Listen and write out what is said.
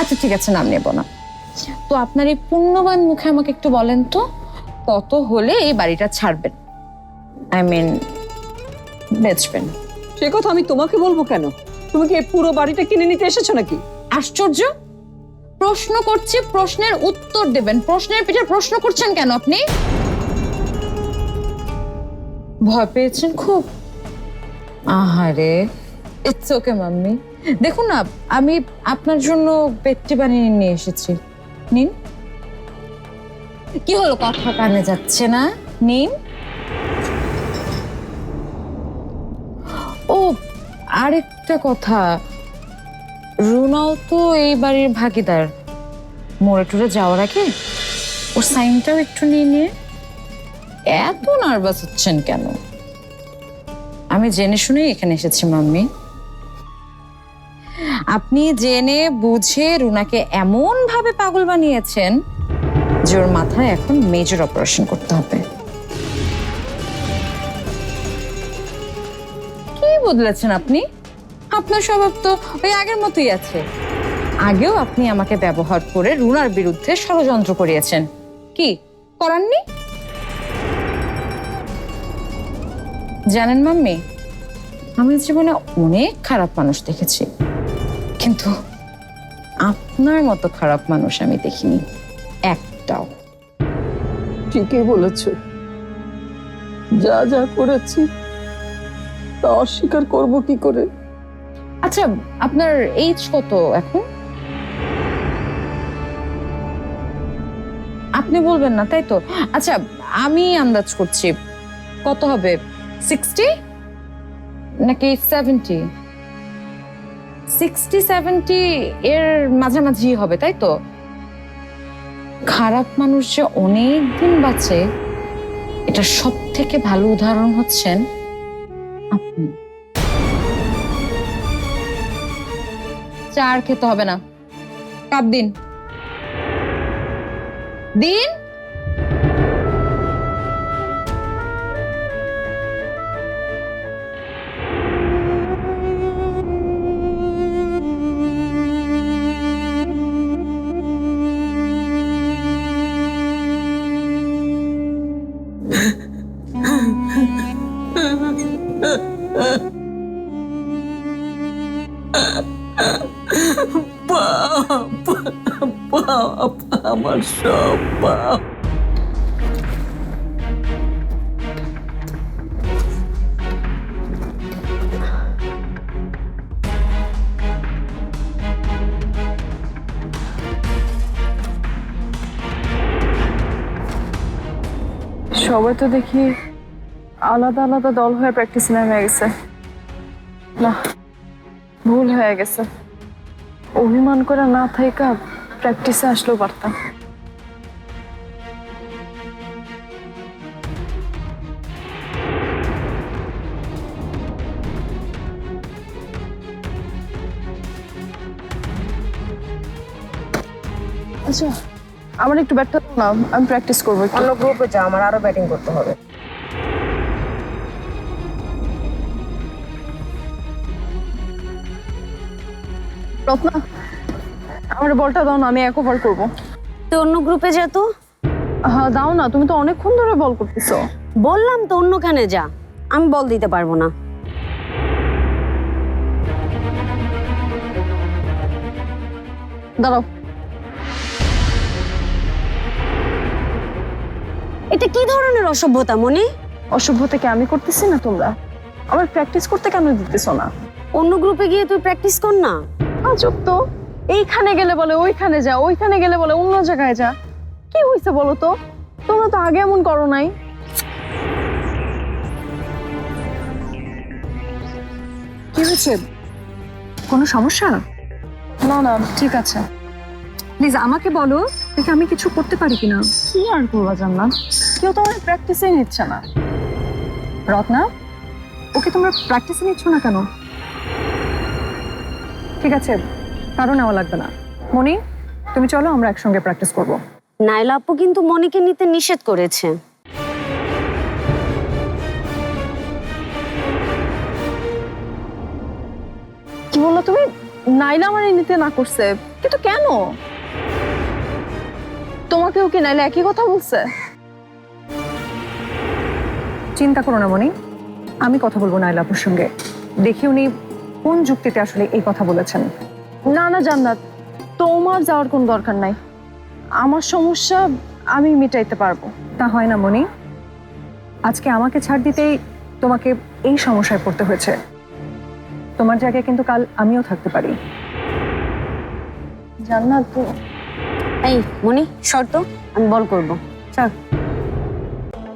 আচ্ছা ঠিক আছে নাম নেব না। তো আপনার এই পুণ্যবান মুখে আমাকে একটু বলেন তো কত হলে এই বাড়িটা ছাড়বেন? আই মিন বেচবেন। সে কথা আমি তোমাকে বলব কেন? তুমি কি এই পুরো বাড়িটা কিনে নিতে এসেছ নাকি? আশ্চর্য! প্রশ্ন করছি প্রশ্নের উত্তর দেবেন। প্রশ্নের পিঠে প্রশ্ন করছেন কেন আপনি? ভয় পেয়েছেন খুব? আহারে ইটস ওকে মাম্মি। দেখুন না, আমি আপনার জন্য পেট্টি বানিয়ে নিয়ে এসেছি। নিন। কি হলো? কথা কানে যাচ্ছে না। নিন। ও, আরেকটা কথা। রুনাও তো এই বাড়ির ভাগিদার। মোড়ে টুরে যাওয়ার আগে ওর সাইনটাও একটু নিয়ে নিয়ে। এত নার্ভাস হচ্ছেন কেন? আমি জেনে শুনেই এখানে এসেছি, মাম্মি। আপনি জেনে বুঝে রুনাকে এমন ভাবে পাগল বানিয়েছেন যে ওর মাথায় এখন মেজর অপারেশন করতে হবে। কি বদলেছেন আপনি? আপনার স্বভাব তো ওই আগের মতোই আছে। আগেও আপনি আমাকে ব্যবহার করে রুনার বিরুদ্ধে ষড়যন্ত্র করিয়েছেন। কি, করাননি? জানেন মাম্মি, আমি জীবনে অনেক খারাপ মানুষ দেখেছি। কিন্তু আপনার মতো খারাপ মানুষ আমি দেখিনি একটাও। ঠিকই বলেছ। যা যা করেছি তা অস্বীকার করব কি করে? আচ্ছা আপনার এইজ কত এখন? আপনি বলবেন না তাই তো? আচ্ছা আমি আন্দাজ করছি কত হবে? সিক্সটি নাকি সেভেন্টি সিক্সটি সেভেন্টি এর মাঝামাঝি হবে, তাই তো? খারাপ মানুষ যে অনেক দিন বাঁচে, এটা সব থেকে ভালো উদাহরণ হচ্ছেন আপনি। চার খেতে হবে না। কাপ দিন। দিন? আমার সব পাপ সবাই তো দেখি আলাদা আলাদা দল হয়ে প্র্যাকটিস নেমে গেছে। না। ভুল হয়ে গেছে। অভিমান করে না থাইকা প্র্যাকটিসে আসলেও পারতাম। আচ্ছা আমার একটু ব্যাটটা না, আমি প্র্যাকটিস করব অন্য গ্রুপে যা আমার আরও ব্যাটিং করতে হবে। রত্না আমার বলটা দাও না আমি এক ওভার করব। তো অন্য গ্রুপে যা তো। হ্যাঁ দাও না তুমি তো অনেকক্ষণ ধরে বল করতেছো। বললাম তো অন্য কানে যা আমি বল দিতে পারব না। দাঁড়াও। এটা কি ধরনের অসভ্যতা মনে? অসভ্যতা কি আমি করতেছি না তোমরা? আমার প্র্যাকটিস করতে কেন দিতেছো না? অন্য গ্রুপে গিয়ে তুই প্র্যাকটিস কর না। আজব তো। এইখানে গেলে বলে ওইখানে যা ওইখানে গেলে বলে অন্য জায়গায় যা। কি হয়েছে বলো তো? তোমরা তো আগে এমন করো নাই। কি হয়েছে? কোনো সমস্যা? না না ঠিক আছে। প্লিজ আমাকে বলো দেখে আমি কিছু করতে পারি কিনা। কি আর করবা জান্নাত? কেউ তো আমার প্র্যাকটিসে নিচ্ছে না। রত্না ওকে তোমরা প্র্যাকটিসে নিচ্ছ না কেন? ঠিক আছে কারও নেওয়া লাগবে না। মনি তুমি চলো আমরা একসঙ্গে প্র্যাকটিস করব। নাইলা আপু কিন্তু মনিকে নিতে নিষেধ করেছে। কি বলল তুমি? নাইলা আমার নিতে না করছে। কিন্তু কেন? তোমাকেও কি নাইলে একই কথা বলছে? চিন্তা করো না মনি আমি কথা বলব নাইলাপুর সঙ্গে। দেখি উনি কোন যুক্তিতে আসলে এই কথা বলেছেন? না না জান্নাত। তোমার যাওয়ার কোনো দরকার নাই। আমার সমস্যা আমি মিটাইতে পারব। তা হয় না মনি। আজকে আমাকে ছাড় দিতেই তোমাকে এই সমস্যায় পড়তে হয়েছে। তোমার জায়গায় কিন্তু কাল আমিও থাকতে পারি। জান্নাত এই মনি শর্ত আমি বল করব। চল